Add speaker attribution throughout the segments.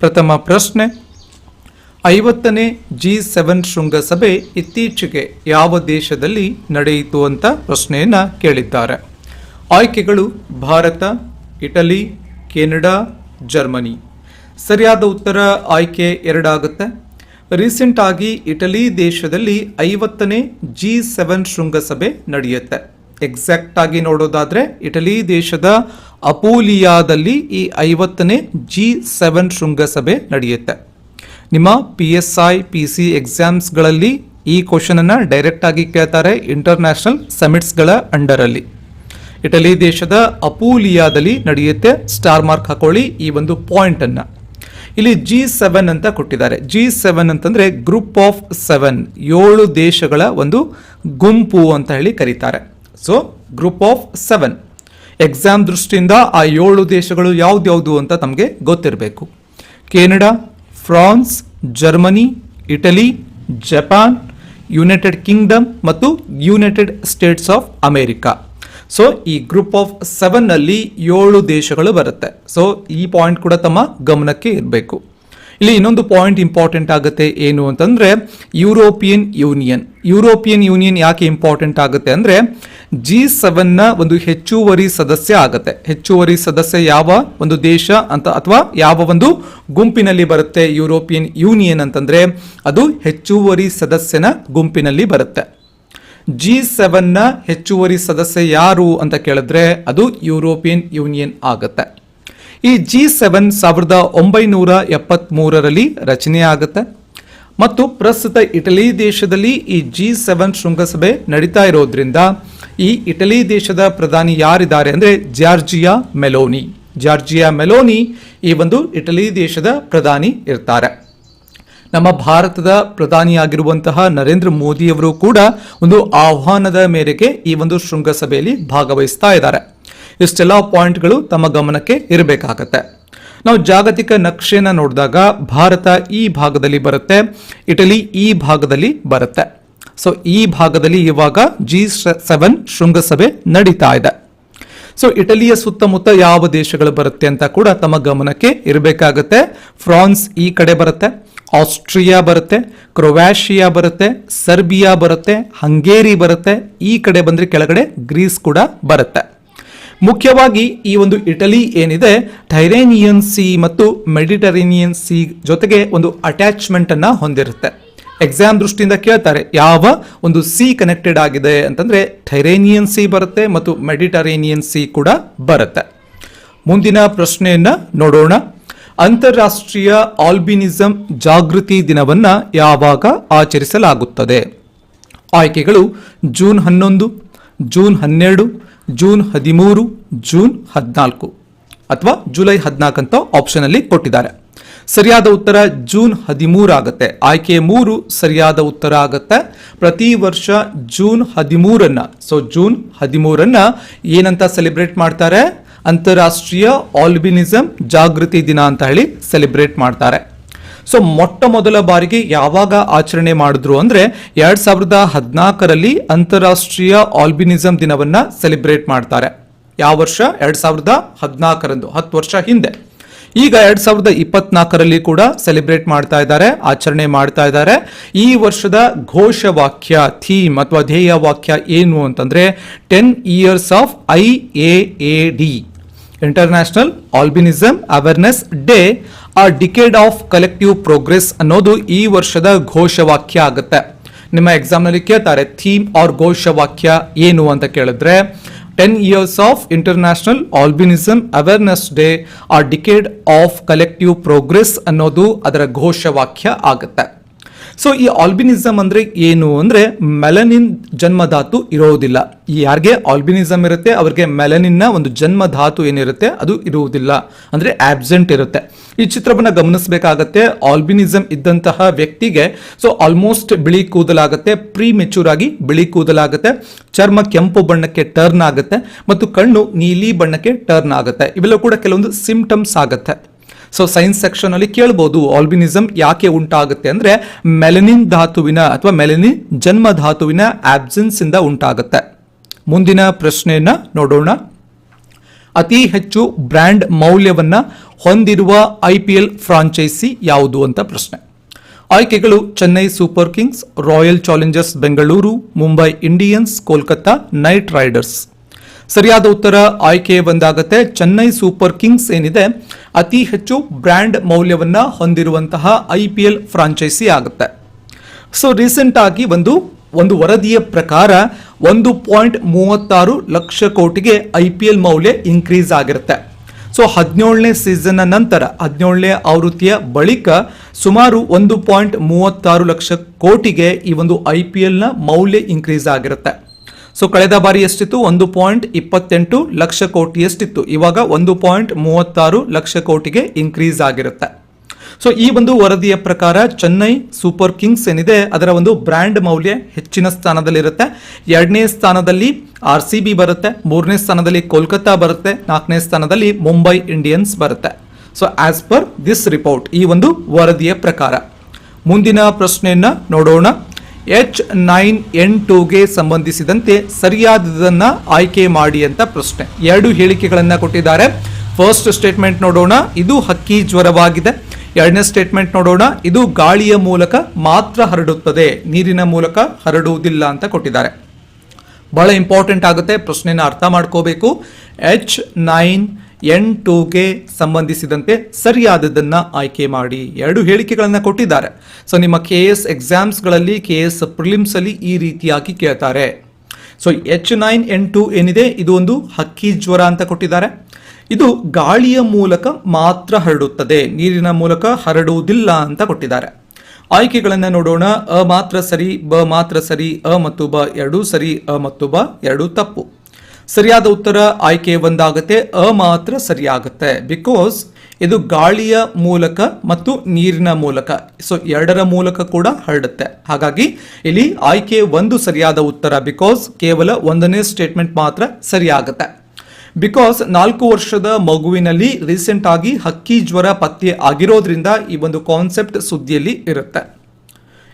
Speaker 1: ಪ್ರಥಮ ಪ್ರಶ್ನೆ. ಐವತ್ತನೇ ಜಿ ಸೆವೆನ್ ಶೃಂಗಸಭೆ ಇತ್ತೀಚೆಗೆ ಯಾವ ದೇಶದಲ್ಲಿ ನಡೆಯಿತು ಅಂತ ಪ್ರಶ್ನೆಯನ್ನು ಕೇಳಿದ್ದಾರೆ. ಆಯ್ಕೆಗಳು ಭಾರತ, ಇಟಲಿ, ಕೆನಡಾ, ಜರ್ಮನಿ. ಸರಿಯಾದ ಉತ್ತರ ಆಯ್ಕೆ ಎರಡಾಗುತ್ತೆ. ರೀಸೆಂಟ್ ಆಗಿ ಇಟಲಿ ದೇಶದಲ್ಲಿ ಐವತ್ತನೇ ಜಿ ಸೆವೆನ್ ಶೃಂಗಸಭೆ ನಡೆಯುತ್ತೆ. ಎಕ್ಸಾಕ್ಟ್ ಆಗಿ ನೋಡೋದಾದ್ರೆ ಇಟಲಿ ದೇಶದ ಅಪೋಲಿಯಾದಲ್ಲಿ ಈ ಐವತ್ತನೇ ಜಿ ಸೆವೆನ್ ಶೃಂಗಸಭೆ ನಡೆಯುತ್ತೆ. ನಿಮ್ಮ P S I P C ಎಕ್ಸಾಮ್ಸ್ಗಳಲ್ಲಿ ಈ ಕ್ವಶನನ್ನು ಡೈರೆಕ್ಟ್ ಆಗಿ ಕೇಳ್ತಾರೆ ಇಂಟರ್ನ್ಯಾಷನಲ್ ಸಮಿಟ್ಸ್ಗಳ ಅಂಡರಲ್ಲಿ. ಇಟಲಿ ದೇಶದ ಅಪೂಲಿಯಾದಲ್ಲಿ ನಡೆಯುತ್ತೆ ಸ್ಟಾರ್ ಮಾರ್ಕ್ ಹಾಕೊಳ್ಳಿ ಈ ಒಂದು ಪಾಯಿಂಟ್ ಅನ್ನ ಇಲ್ಲಿ ಜಿ ಸೆವೆನ್ ಅಂತ ಕೊಟ್ಟಿದ್ದಾರೆ. ಜಿ ಸೆವೆನ್ ಅಂತಂದ್ರೆ ಗ್ರೂಪ್ ಆಫ್ ಸೆವೆನ್ ಏಳು ದೇಶಗಳ ಒಂದು ಗುಂಪು ಅಂತ ಹೇಳಿ ಕರೀತಾರೆ. So group of seven exam ದೃಷ್ಟಿಯಿಂದ ಆ ಏಳು ದೇಶಗಳು ಯಾವ್ದ್ಯಾವುದು ಅಂತ ತಮಗೆ ಗೊತ್ತಿರಬೇಕು. Canada, France, Germany, Italy, Japan, United Kingdom ಮತ್ತು United States of America. So ಈ ಗ್ರೂಪ್ ಆಫ್ ಸೆವೆನ್ನಲ್ಲಿ ಏಳು ದೇಶಗಳು ಬರುತ್ತೆ. ಸೊ ಈ ಪಾಯಿಂಟ್ ಕೂಡ ತಮ್ಮ ಗಮನಕ್ಕೆ ಇರಬೇಕು. ಇಲ್ಲಿ ಇನ್ನೊಂದು ಪಾಯಿಂಟ್ ಇಂಪಾರ್ಟೆಂಟ್ ಆಗುತ್ತೆ ಏನು ಅಂತಂದ್ರೆ ಯುರೋಪಿಯನ್ ಯೂನಿಯನ್ ಯುರೋಪಿಯನ್ ಯೂನಿಯನ್ ಯಾಕೆ ಇಂಪಾರ್ಟೆಂಟ್ ಆಗುತ್ತೆ ಅಂದ್ರೆ ಜಿ ಸೆವೆನ್ನ ಒಂದು ಹೆಚ್ಚುವರಿ ಸದಸ್ಯ ಆಗುತ್ತೆ. ಹೆಚ್ಚುವರಿ ಸದಸ್ಯ ಯಾವ ಒಂದು ದೇಶ ಅಂತ ಅಥವಾ ಯಾವ ಒಂದು ಗುಂಪಿನಲ್ಲಿ ಬರುತ್ತೆ ಯುರೋಪಿಯನ್ ಯೂನಿಯನ್ ಅಂತಂದ್ರೆ ಅದು ಹೆಚ್ಚುವರಿ ಸದಸ್ಯನ ಗುಂಪಿನಲ್ಲಿ ಬರುತ್ತೆ. ಜಿ ಸೆವೆನ್ನ ಹೆಚ್ಚುವರಿ ಸದಸ್ಯ ಯಾರು ಅಂತ ಕೇಳಿದ್ರೆ ಅದು ಯುರೋಪಿಯನ್ ಯೂನಿಯನ್ ಆಗುತ್ತೆ. ಈ ಜಿ ಸೆವೆನ್ ಸಾವಿರದ ಒಂಬೈನೂರ ಎಪ್ಪತ್ತ್ಮೂರರಲ್ಲಿ ರಚನೆ ಆಗುತ್ತೆ ಮತ್ತು ಪ್ರಸ್ತುತ ಇಟಲಿ ದೇಶದಲ್ಲಿ ಈ ಜಿ ಸೆವೆನ್ ಶೃಂಗಸಭೆ ನಡೀತಾ ಇರೋದ್ರಿಂದ ಈ ಇಟಲಿ ದೇಶದ ಪ್ರಧಾನಿ ಯಾರಿದ್ದಾರೆ ಅಂದರೆ ಜಾರ್ಜಿಯಾ ಮೆಲೋನಿ. ಜಾರ್ಜಿಯಾ ಮೆಲೋನಿ ಈ ಒಂದು ಇಟಲಿ ದೇಶದ ಪ್ರಧಾನಿ ಇರ್ತಾರೆ. ನಮ್ಮ ಭಾರತದ ಪ್ರಧಾನಿಯಾಗಿರುವಂತಹ ನರೇಂದ್ರ ಮೋದಿಯವರು ಕೂಡ ಒಂದು ಆಹ್ವಾನದ ಮೇರೆಗೆ ಈ ಒಂದು ಶೃಂಗಸಭೆಯಲ್ಲಿ ಭಾಗವಹಿಸ್ತಾ ಇದ್ದಾರೆ. ಇಷ್ಟೆಲ್ಲ ಪಾಯಿಂಟ್ಗಳು ತಮ್ಮ ಗಮನಕ್ಕೆ ಇರಬೇಕಾಗತ್ತೆ. ನಾವು ಜಾಗತಿಕ ನಕ್ಷೆನ ನೋಡಿದಾಗ ಭಾರತ ಈ ಭಾಗದಲ್ಲಿ ಬರುತ್ತೆ, ಇಟಲಿ ಈ ಭಾಗದಲ್ಲಿ ಬರುತ್ತೆ. ಸೊ ಈ ಭಾಗದಲ್ಲಿ ಇವಾಗ ಜಿ ಸೆವೆನ್ ಶೃಂಗಸಭೆ ನಡೀತಾ ಇದೆ. ಸೊ ಇಟಲಿಯ ಸುತ್ತಮುತ್ತ ಯಾವ ದೇಶಗಳು ಬರುತ್ತೆ ಅಂತ ಕೂಡ ತಮ್ಮ ಗಮನಕ್ಕೆ ಇರಬೇಕಾಗುತ್ತೆ. ಫ್ರಾನ್ಸ್ ಈ ಕಡೆ ಬರುತ್ತೆ, ಆಸ್ಟ್ರಿಯಾ ಬರುತ್ತೆ ಕ್ರೊವ್ಯಾಷಿಯಾ ಬರುತ್ತೆ, ಸರ್ಬಿಯಾ ಬರುತ್ತೆ, ಹಂಗೇರಿ ಬರುತ್ತೆ, ಈ ಕಡೆ ಬಂದರೆ ಕೆಳಗಡೆ ಗ್ರೀಸ್ ಕೂಡ ಬರುತ್ತೆ. ಮುಖ್ಯವಾಗಿ ಈ ಒಂದು ಇಟಲಿ ಏನಿದೆ ಟೈರೇನಿಯನ್ ಸಿ ಮತ್ತು ಮೆಡಿಟರೇನಿಯನ್ ಸಿ ಜೊತೆಗೆ ಒಂದು ಅಟ್ಯಾಚ್ಮೆಂಟ್ ಅನ್ನ ಹೊಂದಿರುತ್ತೆ. ಎಕ್ಸಾಮ್ ದೃಷ್ಟಿಯಿಂದ ಕೇಳ್ತಾರೆ, ಯಾವ ಒಂದು ಸಿ ಕನೆಕ್ಟೆಡ್ ಆಗಿದೆ ಅಂತಂದ್ರೆ ಟೈರೇನಿಯನ್ ಸಿ ಬರುತ್ತೆ ಮತ್ತು ಮೆಡಿಟರೇನಿಯನ್ ಸಿ ಕೂಡ ಬರುತ್ತೆ. ಮುಂದಿನ ಪ್ರಶ್ನೆಯನ್ನ ನೋಡೋಣ. ಅಂತಾರಾಷ್ಟ್ರೀಯ ಆಲ್ಬಿನಿಸಂ ಜಾಗೃತಿ ದಿನವನ್ನ ಯಾವಾಗ ಆಚರಿಸಲಾಗುತ್ತದೆ? ಆಯ್ಕೆಗಳು ಜೂನ್ ಹನ್ನೊಂದು, ಜೂನ್ ಹನ್ನೆರಡು ಜೂನ್ ಹದಿಮೂರು, ಜೂನ್ ಹದಿನಾಲ್ಕು ಅಥವಾ ಜುಲೈ ಹದಿನಾಲ್ಕು ಅಂತ ಆಪ್ಷನ್ ಅಲ್ಲಿ ಕೊಟ್ಟಿದ್ದಾರೆ. ಸರಿಯಾದ ಉತ್ತರ ಜೂನ್ ಹದಿಮೂರು ಆಗುತ್ತೆ. ಆಯ್ಕೆ ಮೂರು, ಸರಿಯಾದ ಉತ್ತರ ಆಗುತ್ತೆ. ಪ್ರತಿ ವರ್ಷ ಜೂನ್ ಹದಿಮೂರನ್ನ ಸೊ ಜೂನ್ ಹದಿಮೂರನ್ನ ಏನಂತ ಸೆಲೆಬ್ರೇಟ್ ಮಾಡ್ತಾರೆ? ಅಂತಾರಾಷ್ಟ್ರೀಯ ಆಲ್ಬಿನಿಸಂ ಜಾಗೃತಿ ದಿನ ಅಂತ ಹೇಳಿ ಸೆಲೆಬ್ರೇಟ್ ಮಾಡ್ತಾರೆ. ಸೊ ಮೊಟ್ಟ ಮೊದಲ ಬಾರಿಗೆ ಯಾವಾಗ ಆಚರಣೆ ಮಾಡಿದ್ರು ಅಂದ್ರೆ ಎರಡ್ ಸಾವಿರದ ಹದಿನಾಲ್ಕರಲ್ಲಿ ಅಂತಾರಾಷ್ಟ್ರೀಯ ಆಲ್ಬಿನಿಸಂ ದಿನವನ್ನ ಸೆಲೆಬ್ರೇಟ್ ಮಾಡ್ತಾರೆ. ಯಾವ ವರ್ಷ? ಎರಡ್ ಸಾವಿರದ ಹದಿನಾಲ್ಕರಂದು, ಹತ್ತು ವರ್ಷ ಹಿಂದೆ. ಈಗ ಎರಡ್ ಸಾವಿರದ ಇಪ್ಪತ್ನಾಲ್ಕರಲ್ಲಿ ಕೂಡ ಸೆಲೆಬ್ರೇಟ್ ಮಾಡ್ತಾ ಇದ್ದಾರೆ, ಆಚರಣೆ ಮಾಡ್ತಾ ಇದ್ದಾರೆ. ಈ ವರ್ಷದ ಘೋಷವಾಕ್ಯ, ಥೀಮ್ ಅಥವಾ ಧ್ಯೇಯ ವಾಕ್ಯ ಏನು ಅಂತಂದ್ರೆ ten years of I A D international albinism awareness day a decade of collective progress ಅನ್ನೋದು ಈ ವರ್ಷದ ಘೋಷವಾಕ್ಯ ಆಗುತ್ತೆ. ನಿಮ್ಮ ಎಕ್ಸಾಮ್ನಲ್ಲಿ ಕೇಳ್ತಾರೆ, ಥೀಮ್ ಆರ್ ಘೋಷವಾಕ್ಯ ಏನು? ಅಂತ ಕೇಳಿದ್ರೆ ten years of international albinism awareness day a decade of collective progress ಅನ್ನೋದು ಅದರ ಘೋಷವಾಕ್ಯ ಆಗುತ್ತೆ. ಸೊ ಈ ಆಲ್ಬಿನಿಸಮ್ ಅಂದ್ರೆ ಏನು ಅಂದ್ರೆ ಮೆಲನಿನ್ ಜನ್ಮಧಾತು ಇರೋದಿಲ್ಲ. ಯಾರಿಗೆ ಆಲ್ಬಿನಿಸಮ್ ಇರುತ್ತೆ, ಅವರಿಗೆ ಮೆಲನಿನ್ನ ಒಂದು ಜನ್ಮಧಾತು ಏನಿರುತ್ತೆ, ಅದು ಇರುವುದಿಲ್ಲ. ಅಂದ್ರೆ ಆಬ್ಸೆಂಟ್ ಇರುತ್ತೆ. ಈ ಚಿತ್ರವನ್ನ ಗಮನಿಸಬೇಕಾಗತ್ತೆ ಆಲ್ಬಿನಿಸಮ್ ಇದ್ದಂತಹ ವ್ಯಕ್ತಿಗೆ ಸೊ ಆಲ್ಮೋಸ್ಟ್ ಬಿಳಿ ಕೂದಲಾಗುತ್ತೆ ಪ್ರೀ ಮೆಚೂರ್ ಆಗಿ ಬಿಳಿ ಕೂದಲಾಗುತ್ತೆ, ಚರ್ಮ ಕೆಂಪು ಬಣ್ಣಕ್ಕೆ ಟರ್ನ್ ಆಗುತ್ತೆ, ಮತ್ತು ಕಣ್ಣು ನೀಲಿ ಬಣ್ಣಕ್ಕೆ ಟರ್ನ್ ಆಗುತ್ತೆ. ಇವೆಲ್ಲ ಕೂಡ ಕೆಲವೊಂದು ಸಿಂಪ್ಟಮ್ಸ್ ಆಗುತ್ತೆ. ಸೊ ಸೈನ್ಸ್ ಸೆಕ್ಷನ್ ಅಲ್ಲಿ ಕೇಳ್ಬೋದು ಆಲ್ಬಿನಿಸಮ್ ಯಾಕೆ ಉಂಟಾಗುತ್ತೆ ಅಂದ್ರೆ ಮೆಲನಿನ್ ಧಾತುವಿನ ಅಥವಾ ಮೆಲನಿನ್ ಜನ್ಮ ಧಾತುವಿನ ಆಬ್ಸೆನ್ಸ್ ಇಂದ ಉಂಟಾಗುತ್ತೆ. ಮುಂದಿನ ಪ್ರಶ್ನೆಯನ್ನ ನೋಡೋಣ. ಅತಿ ಹೆಚ್ಚು ಬ್ರ್ಯಾಂಡ್ ಮೌಲ್ಯವನ್ನ ಹೊಂದಿರುವ ಐ ಪಿ ಎಲ್ ಫ್ರಾಂಚೈಸಿ ಯಾವುದು ಅಂತ ಪ್ರಶ್ನೆ. ಆಯ್ಕೆಗಳು Chennai Super Kings, Royal Challengers Bengaluru, Mumbai Indians, Kolkata Knight Riders. ಸರಿಯಾದ ಉತ್ತರ ಆಯ್ಕೆ ಬಂದಾಗತ್ತೆ. ಚೆನ್ನೈ ಸೂಪರ್ ಕಿಂಗ್ಸ್ ಏನಿದೆ? ಅತಿ ಹೆಚ್ಚು ಬ್ರ್ಯಾಂಡ್ ಮೌಲ್ಯವನ್ನ ಹೊಂದಿರುವಂತಹ ಐ ಪಿ ಎಲ್ ಫ್ರಾಂಚೈಸಿ ಆಗುತ್ತೆ. ಸೊ ರೀಸೆಂಟ್ ಆಗಿ ಒಂದು ಒಂದು ವರದಿಯ ಪ್ರಕಾರ ಒಂದು ಪಾಯಿಂಟ್ ಮೂವತ್ತಾರು ಲಕ್ಷ ಕೋಟಿಗೆ ಐ ಪಿ ಎಲ್ ಮೌಲ್ಯ ಇನ್ಕ್ರೀಸ್ ಆಗಿರುತ್ತೆ. ಸೊ ಹದಿನೇಳನೇ ಸೀಸನ್ನ ನಂತರ, ಹದಿನೇಳನೇ ಆವೃತ್ತಿಯ ಬಳಿಕ ಸುಮಾರು ಒಂದು ಪಾಯಿಂಟ್ ಮೂವತ್ತಾರು ಲಕ್ಷ ಕೋಟಿಗೆ ಈ ಒಂದು ಐ ಪಿ ಎಲ್ನ ಮೌಲ್ಯ ಇನ್ಕ್ರೀಸ್ ಆಗಿರುತ್ತೆ. ಸೊ ಕಳೆದ ಬಾರಿ ಎಷ್ಟಿತ್ತು ಒಂದು ಪಾಯಿಂಟ್ ಇಪ್ಪತ್ತೆಂಟು ಲಕ್ಷ ಕೋಟಿ ಎಷ್ಟಿತ್ತು ಇವಾಗ ಒಂದು ಪಾಯಿಂಟ್ ಮೂವತ್ತಾರು ಲಕ್ಷ ಕೋಟಿಗೆ ಇನ್ಕ್ರೀಸ್ ಆಗಿರುತ್ತೆ. ಸೊ ಈ ಒಂದು ವರದಿಯ ಪ್ರಕಾರ ಚೆನ್ನೈ ಸೂಪರ್ ಕಿಂಗ್ಸ್ ಏನಿದೆ, ಅದರ ಒಂದು ಬ್ರ್ಯಾಂಡ್ ಮೌಲ್ಯ ಹೆಚ್ಚಿನ ಸ್ಥಾನದಲ್ಲಿರುತ್ತೆ. ಎರಡನೇ ಸ್ಥಾನದಲ್ಲಿ ಆರ್ ಸಿ ಬಿ ಬರುತ್ತೆ, ಮೂರನೇ ಸ್ಥಾನದಲ್ಲಿ ಕೋಲ್ಕತ್ತಾ ಬರುತ್ತೆ, ನಾಲ್ಕನೇ ಸ್ಥಾನದಲ್ಲಿ ಮುಂಬೈ ಇಂಡಿಯನ್ಸ್ ಬರುತ್ತೆ. So as per this report ಈ ಒಂದು ವರದಿಯ ಪ್ರಕಾರ. ಮುಂದಿನ ಪ್ರಶ್ನೆಯನ್ನು ನೋಡೋಣ. ಎಚ್ ನೈನ್ ಎನ್ ಟೂಗೆ ಸಂಬಂಧಿಸಿದಂತೆ ಸರಿಯಾದದನ್ನ ಆಯ್ಕೆ ಮಾಡಿ ಅಂತ ಪ್ರಶ್ನೆ. ಎರಡು ಹೇಳಿಕೆಗಳನ್ನ ಕೊಟ್ಟಿದ್ದಾರೆ. ಫಸ್ಟ್ ಸ್ಟೇಟ್ಮೆಂಟ್ ನೋಡೋಣ. ಇದು ಹಕ್ಕಿ ಜ್ವರವಾಗಿದೆ. ಎರಡನೇ ಸ್ಟೇಟ್ಮೆಂಟ್ ನೋಡೋಣ. ಇದು ಗಾಳಿಯ ಮೂಲಕ ಮಾತ್ರ ಹರಡುತ್ತದೆ. ನೀರಿನ ಮೂಲಕ ಹರಡುವುದಿಲ್ಲ ಅಂತ ಕೊಟ್ಟಿದ್ದಾರೆ. ಬಹಳ ಇಂಪಾರ್ಟೆಂಟ್ ಆಗುತ್ತೆ. ಪ್ರಶ್ನೆನ ಅರ್ಥ ಮಾಡ್ಕೋಬೇಕು. ಎಚ್ ನೈನ್ ಎನ್ ಟೂಗೆ ಸಂಬಂಧಿಸಿದಂತೆ ಸರಿಯಾದದನ್ನ ಆಯ್ಕೆ ಮಾಡಿ ಎರಡು ಹೇಳಿಕೆಗಳನ್ನು ಕೊಟ್ಟಿದ್ದಾರೆ. ಸೊ ನಿಮ್ಮ ಕೆ ಎಸ್ ಎಕ್ಸಾಮ್ಸ್ಗಳಲ್ಲಿ ಕೆ ಎಸ್ ಪ್ರಿಲಿಮ್ಸಲ್ಲಿ ಈ ರೀತಿಯಾಗಿ ಕೇಳ್ತಾರೆ. So H nine N two ಏನಿದೆ? ಇದು ಒಂದು ಹಕ್ಕಿ ಜ್ವರ ಅಂತ ಕೊಟ್ಟಿದ್ದಾರೆ. ಇದು ಗಾಳಿಯ ಮೂಲಕ ಮಾತ್ರ ಹರಡುತ್ತದೆ. ನೀರಿನ ಮೂಲಕ ಹರಡುವುದಿಲ್ಲ ಅಂತ ಕೊಟ್ಟಿದ್ದಾರೆ. ಆಯ್ಕೆಗಳನ್ನು ನೋಡೋಣ. ಅ ಮಾತ್ರ ಸರಿ, ಬ ಮಾತ್ರ ಸರಿ, ಅ ಮತ್ತು ಬ ಎರಡೂ ಸರಿ, ಅ ಮತ್ತು ಬ ಎರಡೂ ತಪ್ಪು. ಸರಿಯಾದ ಉತ್ತರ ಆಯ್ಕೆ ಒಂದಾಗುತ್ತೆ, ಅ ಮಾತ್ರ ಸರಿಯಾಗುತ್ತೆ. ಬಿಕಾಸ್ ಇದು ಗಾಳಿಯ ಮೂಲಕ ಮತ್ತು ನೀರಿನ ಮೂಲಕ. ಸೊ ಎರಡರ ಮೂಲಕ ಕೂಡ ಹರಡುತ್ತೆ. ಹಾಗಾಗಿ ಇಲ್ಲಿ ಆಯ್ಕೆ ಒಂದು ಸರಿಯಾದ ಉತ್ತರ. ಬಿಕಾಸ್ ಕೇವಲ ಒಂದನೇ ಸ್ಟೇಟ್ಮೆಂಟ್ ಮಾತ್ರ ಸರಿಯಾಗುತ್ತೆ. ಬಿಕಾಸ್ ನಾಲ್ಕು ವರ್ಷದ ಮಗುವಿನಲ್ಲಿ ರೀಸೆಂಟ್ ಆಗಿ ಹಕ್ಕಿ ಜ್ವರ ಪತ್ತೆ ಆಗಿರೋದ್ರಿಂದ ಈ ಒಂದು ಕಾನ್ಸೆಪ್ಟ್ ಸುದ್ದಿಯಲ್ಲಿ ಇರುತ್ತೆ.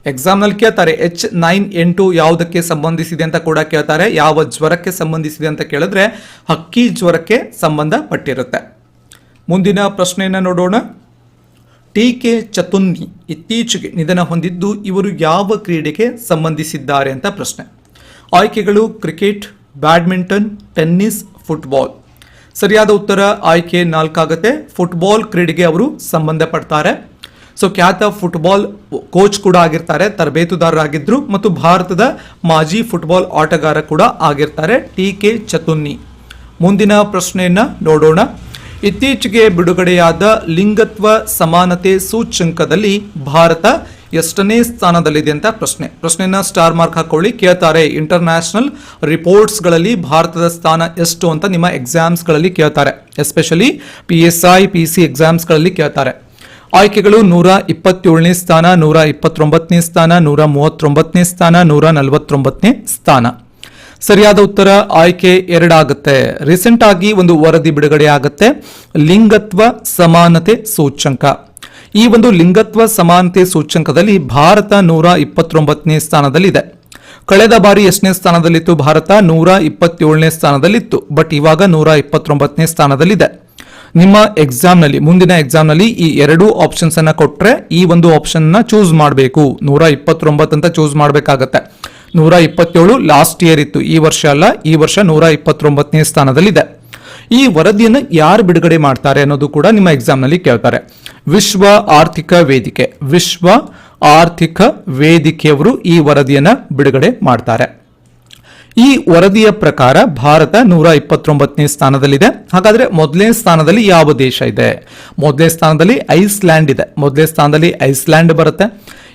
Speaker 1: ಎಕ್ಸಾಮ್ನಲ್ಲಿ ಕೇಳ್ತಾರೆ ಎಚ್ ನೈನ್ ಎಂಟು ಯಾವುದಕ್ಕೆ ಸಂಬಂಧಿಸಿದೆ ಅಂತ ಕೂಡ ಕೇಳ್ತಾರೆ. ಯಾವ ಜ್ವರಕ್ಕೆ ಸಂಬಂಧಿಸಿದೆ ಅಂತ ಕೇಳಿದ್ರೆ ಹಕ್ಕಿ ಜ್ವರಕ್ಕೆ ಸಂಬಂಧಪಟ್ಟಿರುತ್ತೆ. ಮುಂದಿನ ಪ್ರಶ್ನೆಯನ್ನು ನೋಡೋಣ. ಟಿ ಕೆ ಚತುನ್ನಿ ಇತ್ತೀಚೆಗೆ ನಿಧನ ಹೊಂದಿದ್ದು ಇವರು ಯಾವ ಕ್ರೀಡೆಗೆ ಸಂಬಂಧಿಸಿದ್ದಾರೆ ಅಂತ ಪ್ರಶ್ನೆ. ಆಯ್ಕೆಗಳು ಕ್ರಿಕೆಟ್, ಬ್ಯಾಡ್ಮಿಂಟನ್, ಟೆನ್ನಿಸ್, ಫುಟ್ಬಾಲ್. ಸರಿಯಾದ ಉತ್ತರ ಆಯ್ಕೆ ನಾಲ್ಕಾಗುತ್ತೆ. ಫುಟ್ಬಾಲ್ ಕ್ರೀಡೆಗೆ ಅವರು ಸಂಬಂಧಪಡ್ತಾರೆ. ಸೊ ಖ್ಯಾತ ಫುಟ್ಬಾಲ್ ಕೋಚ್ ಕೂಡ ಆಗಿರ್ತಾರೆ ತರಬೇತುದಾರರಾಗಿದ್ದರು ಮತ್ತು ಭಾರತದ ಮಾಜಿ ಫುಟ್ಬಾಲ್ ಆಟಗಾರ ಕೂಡ ಆಗಿರ್ತಾರೆ ಟಿ ಕೆ ಚತುನ್ನಿ ಮುಂದಿನ ಪ್ರಶ್ನೆಯನ್ನ ನೋಡೋಣ ಇತ್ತೀಚೆಗೆ ಬಿಡುಗಡೆಯಾದ ಲಿಂಗತ್ವ ಸಮಾನತೆ ಸೂಚ್ಯಂಕದಲ್ಲಿ ಭಾರತ ಎಷ್ಟನೇ ಸ್ಥಾನದಲ್ಲಿದೆ ಅಂತ ಪ್ರಶ್ನೆ ಪ್ರಶ್ನೆನ ಸ್ಟಾರ್ ಮಾರ್ಕ್ ಹಾಕೊಳ್ಳಿ ಕೇಳ್ತಾರೆ ಇಂಟರ್ನ್ಯಾಷನಲ್ ರಿಪೋರ್ಟ್ಸ್ಗಳಲ್ಲಿ ಭಾರತದ ಸ್ಥಾನ ಎಷ್ಟು ಅಂತ ನಿಮ್ಮ ಎಕ್ಸಾಮ್ಸ್ಗಳಲ್ಲಿ ಕೇಳ್ತಾರೆ especially P S I P C ಎಕ್ಸಾಮ್ಸ್ಗಳಲ್ಲಿ ಕೇಳ್ತಾರೆ ಆಯ್ಕೆಗಳು ನೂರ ಇಪ್ಪತ್ತೇಳನೇ ಸ್ಥಾನ, ನೂರ ಇಪ್ಪತ್ತೊಂಬತ್ತನೇ ಸ್ಥಾನ, ನೂರ ಮೂವತ್ತೊಂಬತ್ತನೇ ಸ್ಥಾನ, ನೂರ ನಲವತ್ತೊಂಬತ್ತನೇ ಸ್ಥಾನ. ಸರಿಯಾದ ಉತ್ತರ ಆಯ್ಕೆ ಎರಡಾಗುತ್ತೆ. ರೀಸೆಂಟ್ ಆಗಿ ಒಂದು ವರದಿ ಬಿಡುಗಡೆ ಆಗುತ್ತೆ. ಲಿಂಗತ್ವ ಸಮಾನತೆ ಸೂಚ್ಯಂಕ. ಈ ಒಂದು ಲಿಂಗತ್ವ ಸಮಾನತೆ ಸೂಚ್ಯಂಕದಲ್ಲಿ ಭಾರತ ನೂರ ಇಪ್ಪತ್ತೊಂಬತ್ತನೇ ಸ್ಥಾನದಲ್ಲಿದೆ. ಕಳೆದ ಬಾರಿ ಎಷ್ಟನೇ ಸ್ಥಾನದಲ್ಲಿತ್ತು ಭಾರತ? ನೂರ ಇಪ್ಪತ್ತೇಳನೇ ಸ್ಥಾನದಲ್ಲಿತ್ತು. ಬಟ್ ಇವಾಗ ನೂರ ಇಪ್ಪತ್ತೊಂಬತ್ತನೇ ಸ್ಥಾನದಲ್ಲಿದೆ. ನಿಮ್ಮ ಎಕ್ಸಾಮ್ನಲ್ಲಿ ಮುಂದಿನ ಎಕ್ಸಾಮ್ನಲ್ಲಿ ಈ ಎರಡು ಆಪ್ಷನ್ಸ್ ಅನ್ನ ಕೊಟ್ರೆ ಈ ಒಂದು ಆಪ್ಷನ್ನ ಚೂಸ್ ಮಾಡಬೇಕು. ನೂರ ಇಪ್ಪತ್ತೊಂಬತ್ತು ಅಂತ ಚೂಸ್ ಮಾಡಬೇಕಾಗತ್ತೆ. ನೂರ ಇಪ್ಪತ್ತೇಳು ಲಾಸ್ಟ್ ಇಯರ್ ಇತ್ತು. ಈ ವರ್ಷ ಅಲ್ಲ, ಈ ವರ್ಷ ನೂರ ಇಪ್ಪತ್ತೊಂಬತ್ತನೇ ಸ್ಥಾನದಲ್ಲಿದೆ. ಈ ವರದಿಯನ್ನು ಯಾರು ಬಿಡುಗಡೆ ಮಾಡ್ತಾರೆ ಅನ್ನೋದು ಕೂಡ ನಿಮ್ಮ ಎಕ್ಸಾಮ್ನಲ್ಲಿ ಕೇಳ್ತಾರೆ. ವಿಶ್ವ ಆರ್ಥಿಕ ವೇದಿಕೆ. ವಿಶ್ವ ಆರ್ಥಿಕ ವೇದಿಕೆಯವರು ಈ ವರದಿಯನ್ನು ಬಿಡುಗಡೆ ಮಾಡ್ತಾರೆ. ಈ ವರದಿಯ ಪ್ರಕಾರ ಭಾರತ ನೂರ ಇಪ್ಪತ್ತೊಂಬತ್ತನೇ ಸ್ಥಾನದಲ್ಲಿದೆ. ಹಾಗಾದ್ರೆ ಮೊದಲನೇ ಸ್ಥಾನದಲ್ಲಿ ಯಾವ ದೇಶ ಇದೆ? ಮೊದಲನೇ ಸ್ಥಾನದಲ್ಲಿ ಐಸ್ಲ್ಯಾಂಡ್ ಇದೆ. ಮೊದಲನೇ ಸ್ಥಾನದಲ್ಲಿ ಐಸ್ಲ್ಯಾಂಡ್ ಬರುತ್ತೆ.